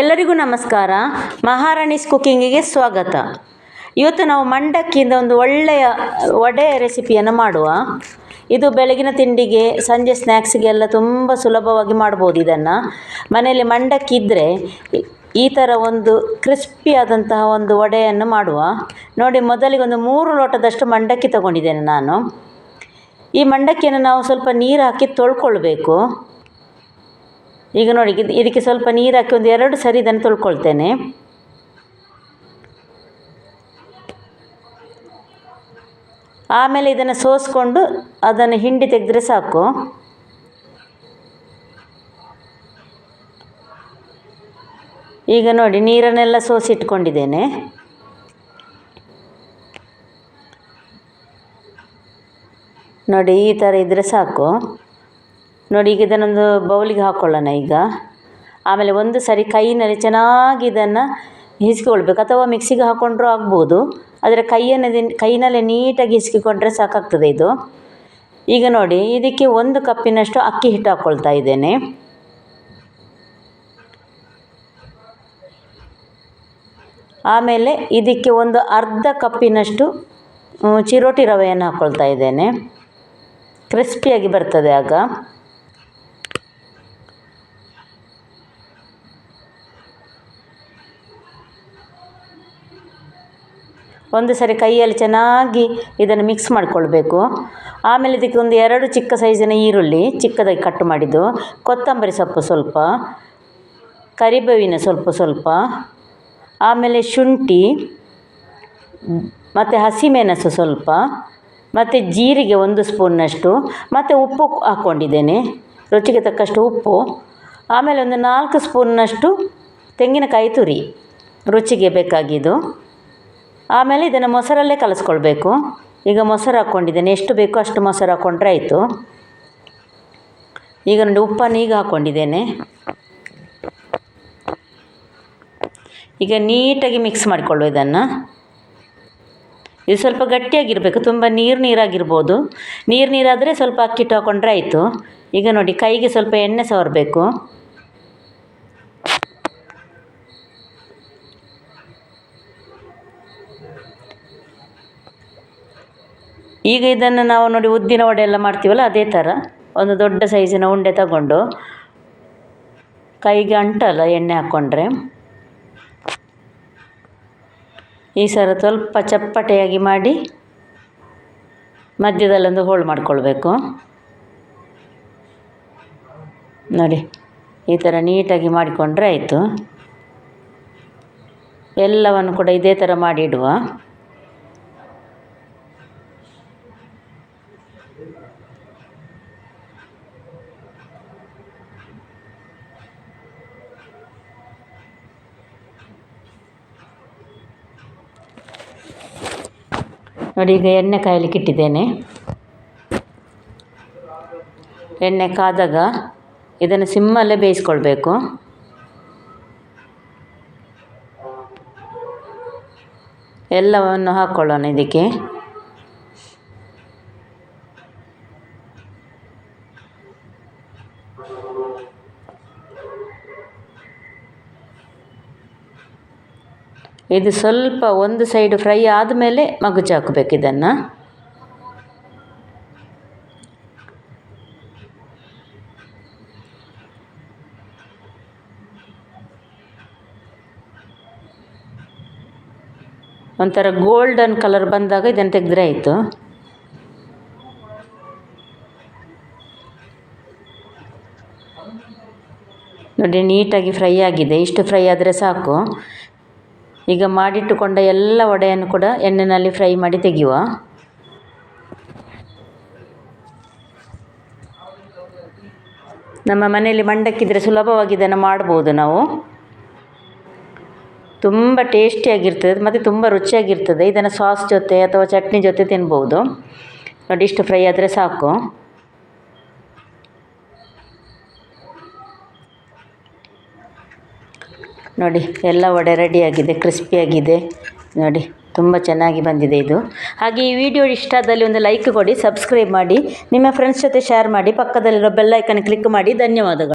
ಎಲ್ಲರಿಗೂ ನಮಸ್ಕಾರ. ಮಹಾರಾಣಿಸ್ ಕುಕ್ಕಿಂಗಿಗೆ ಸ್ವಾಗತ. ಇವತ್ತು ನಾವು ಮಂಡಕ್ಕಿಯಿಂದ ಒಂದು ಒಳ್ಳೆಯ ವಡೆ ರೆಸಿಪಿಯನ್ನು ಮಾಡುವ. ಇದು ಬೆಳಗಿನ ತಿಂಡಿಗೆ, ಸಂಜೆ ಸ್ನ್ಯಾಕ್ಸಿಗೆಲ್ಲ ತುಂಬ ಸುಲಭವಾಗಿ ಮಾಡ್ಬೋದು ಇದನ್ನು. ಮನೆಯಲ್ಲಿ ಮಂಡಕ್ಕಿ ಇದ್ದರೆ ಈ- ಥರ ಒಂದು ಕ್ರಿಸ್ಪಿಯಾದಂತಹ ಒಂದು ವಡೆಯನ್ನು ಮಾಡುವ. ನೋಡಿ, ಮೊದಲಿಗೆ ಒಂದು ಮೂರು ಲೋಟದಷ್ಟು ಮಂಡಕ್ಕಿ ತಗೊಂಡಿದ್ದೇನೆ ನಾನು. ಈ ಮಂಡಕ್ಕಿಯನ್ನು ನಾವು ಸ್ವಲ್ಪ ನೀರು ಹಾಕಿ ತೊಳ್ಕೊಳ್ಬೇಕು. ಈಗ ನೋಡಿ, ಇದು ಇದಕ್ಕೆ ಸ್ವಲ್ಪ ನೀರು ಹಾಕಿ ಒಂದು ಎರಡು ಸರಿ ಇದನ್ನು ತೊಳ್ಕೊಳ್ತೇನೆ. ಆಮೇಲೆ ಇದನ್ನು ಸೋಸ್ಕೊಂಡು ಅದನ್ನು ಹಿಂಡಿ ತೆಗೆದ್ರೆ ಸಾಕು. ಈಗ ನೋಡಿ, ನೀರನ್ನೆಲ್ಲ ಸೋಸಿಟ್ಕೊಂಡಿದ್ದೇನೆ. ನೋಡಿ, ಈ ಥರ ಇದ್ದರೆ ಸಾಕು. ನೋಡಿ, ಈಗ ಇದನ್ನೊಂದು ಬೌಲಿಗೆ ಹಾಕ್ಕೊಳ್ಳೋಣ ಈಗ. ಆಮೇಲೆ ಒಂದು ಸರಿ ಕೈಯಲ್ಲಿ ಚೆನ್ನಾಗಿ ಇದನ್ನು ಹಿಸ್ಕೊಳ್ಬೇಕು. ಅಥವಾ ಮಿಕ್ಸಿಗೆ ಹಾಕ್ಕೊಂಡ್ರೂ ಆಗ್ಬೋದು. ಆದರೆ ಕೈಯನ್ನು ಕೈನಲ್ಲೇ ನೀಟಾಗಿ ಹಿಸ್ಕಿಕೊಂಡ್ರೆ ಸಾಕಾಗ್ತದೆ ಇದು. ಈಗ ನೋಡಿ, ಇದಕ್ಕೆ ಒಂದು ಕಪ್ಪಿನಷ್ಟು ಅಕ್ಕಿ ಹಿಟ್ಟು ಹಾಕ್ಕೊಳ್ತಾ ಇದ್ದೇನೆ. ಆಮೇಲೆ ಇದಕ್ಕೆ ಒಂದು ಅರ್ಧ ಕಪ್ಪಿನಷ್ಟು ಚಿರೋಟಿ ರವೆಯನ್ನು ಹಾಕ್ಕೊಳ್ತಾ ಇದ್ದೇನೆ. ಕ್ರಿಸ್ಪಿಯಾಗಿ ಬರ್ತದೆ ಆಗ. ಒಂದು ಸರಿ ಕೈಯಲ್ಲಿ ಚೆನ್ನಾಗಿ ಇದನ್ನು ಮಿಕ್ಸ್ ಮಾಡಿಕೊಳ್ಬೇಕು. ಆಮೇಲೆ ಇದಕ್ಕೆ ಒಂದು ಎರಡು ಚಿಕ್ಕ ಸೈಜಿನ ಈರುಳ್ಳಿ ಚಿಕ್ಕದಾಗಿ ಕಟ್ ಮಾಡಿದ್ದು. ಕೊತ್ತಂಬರಿ ಸೊಪ್ಪು ಸ್ವಲ್ಪ, ಕರಿಬೇವಿನ ಸ್ವಲ್ಪ ಸ್ವಲ್ಪ, ಆಮೇಲೆ ಶುಂಠಿ, ಮತ್ತು ಹಸಿಮೆಣಸು ಸ್ವಲ್ಪ, ಮತ್ತು ಜೀರಿಗೆ ಒಂದು ಸ್ಪೂನ್ನಷ್ಟು ಮತ್ತು ಉಪ್ಪು ಹಾಕ್ಕೊಂಡಿದ್ದೇನೆ ರುಚಿಗೆ ತಕ್ಕಷ್ಟು ಉಪ್ಪು, ಆಮೇಲೆ ಒಂದು ನಾಲ್ಕು ಸ್ಪೂನ್ನಷ್ಟು ತೆಂಗಿನಕಾಯಿ ತುರಿ ರುಚಿಗೆ ಬೇಕಾಗಿದ್ದು. ಆಮೇಲೆ ಇದನ್ನು ಮೊಸರಲ್ಲೇ ಕಲಿಸ್ಕೊಳ್ಬೇಕು. ಈಗ ಮೊಸರು ಹಾಕ್ಕೊಂಡಿದ್ದೇನೆ. ಎಷ್ಟು ಬೇಕೋ ಅಷ್ಟು ಮೊಸರು ಹಾಕ್ಕೊಂಡ್ರೆ ಆಯಿತು. ಈಗ ನೋಡಿ, ಉಪ್ಪನ್ನು ಈಗ ಹಾಕ್ಕೊಂಡಿದ್ದೇನೆ ಈಗ ನೀಟಾಗಿ ಮಿಕ್ಸ್ ಮಾಡಿಕೊಳ್ಳು ಇದನ್ನು. ಇದು ಸ್ವಲ್ಪ ಗಟ್ಟಿಯಾಗಿರಬೇಕು. ತುಂಬ ನೀರು ನೀರಾಗಿರ್ಬೋದು. ನೀರು ನೀರಾದರೆ ಸ್ವಲ್ಪ ಅಕ್ಕಿಟ್ಟು ಹಾಕ್ಕೊಂಡ್ರೆ ಆಯಿತು. ಈಗ ನೋಡಿ, ಕೈಗೆ ಸ್ವಲ್ಪ ಎಣ್ಣೆ ಸವರಬೇಕು. ಈಗ ಇದನ್ನು ನಾವು ನೋಡಿ ಉದ್ದಿನ ವಡೆ ಎಲ್ಲ ಮಾಡ್ತೀವಲ್ಲ, ಅದೇ ಥರ. ಒಂದು ದೊಡ್ಡ ಸೈಜಿನ ಉಂಡೆ ತಗೊಂಡು ಕೈಗೆ ಅಂಟಲ್ಲ, ಎಣ್ಣೆ ಹಾಕ್ಕೊಂಡ್ರೆ ಈ ಸರ ಸ್ವಲ್ಪ ಚಪ್ಪಟೆಯಾಗಿ ಮಾಡಿ ಮಧ್ಯದಲ್ಲೊಂದು ಹೋಳು ಮಾಡಿಕೊಳ್ಬೇಕು. ನೋಡಿ, ಈ ಥರ ನೀಟಾಗಿ ಮಾಡಿಕೊಂಡ್ರೆ ಆಯಿತು. ಎಲ್ಲವನ್ನು ಕೂಡ ಇದೇ ಥರ ಮಾಡಿ ನೋಡಿ ಈಗ ಎಣ್ಣೆ ಕಾಯಲಿಕ್ಕೆ ಇಟ್ಟಿದ್ದೇನೆ ಎಣ್ಣೆ ಕಾದಾಗ ಇದನ್ನು ಸಿಮ್ಮಲ್ಲೇ ಬೇಯಿಸ್ಕೊಳ್ಬೇಕು. ಎಲ್ಲವನ್ನು ಹಾಕ್ಕೊಳ್ಳೋಣ ಇದಕ್ಕೆ. ಇದು ಸ್ವಲ್ಪ ಒಂದು ಸೈಡ್ ಫ್ರೈ ಆದಮೇಲೆ ಮಗುಚಿ ಹಾಕಬೇಕು ಇದನ್ನು. ಒಂಥರ ಗೋಲ್ಡನ್ ಕಲರ್ ಬಂದಾಗ ಇದನ್ನು ತೆಗೆದ್ರೆ ಆಯಿತು. ನೋಡಿ, ನೀಟಾಗಿ ಫ್ರೈ ಆಗಿದೆ. ಇಷ್ಟು ಫ್ರೈ ಆದರೆ ಸಾಕು. ಈಗ ಮಾಡಿಟ್ಟುಕೊಂಡ ಎಲ್ಲ ವಡೆಯನ್ನು ಕೂಡ ಎಣ್ಣೆಯಲ್ಲಿ ಫ್ರೈ ಮಾಡಿ ತೆಗೆಯುವ. ನಮ್ಮ ಮನೆಯಲ್ಲಿ ಮಂಡಕ್ಕಿದ್ರೆ ಸುಲಭವಾಗಿ ಇದನ್ನು ಮಾಡ್ಬೋದು ನಾವು. ತುಂಬ ಟೇಸ್ಟಿಯಾಗಿರ್ತದೆ, ಮತ್ತು ತುಂಬ ರುಚಿಯಾಗಿರ್ತದೆ. ಇದನ್ನು ಸಾಸ್ ಜೊತೆ ಅಥವಾ ಚಟ್ನಿ ಜೊತೆ ತಿನ್ಬೋದು. ನೋಡಿ, ಇಷ್ಟು ಫ್ರೈ ಆದರೆ ಸಾಕು. ನೋಡಿ, ಎಲ್ಲ ವಡೆ ರೆಡಿಯಾಗಿದೆ, ಕ್ರಿಸ್ಪಿಯಾಗಿದೆ. ನೋಡಿ, ತುಂಬ ಚೆನ್ನಾಗಿ ಬಂದಿದೆ ಇದು. ಹಾಗೆ ಈ ವಿಡಿಯೋ ಇಷ್ಟ ಆದಲ್ಲಿ ಒಂದು ಲೈಕ್ ಕೊಡಿ, ಸಬ್ಸ್ಕ್ರೈಬ್ ಮಾಡಿ, ನಿಮ್ಮ ಫ್ರೆಂಡ್ಸ್ ಜೊತೆ ಶೇರ್ ಮಾಡಿ, ಪಕ್ಕದಲ್ಲಿರೋ ಬೆಲ್ ಐಕನ್ ಕ್ಲಿಕ್ ಮಾಡಿ. ಧನ್ಯವಾದಗಳು.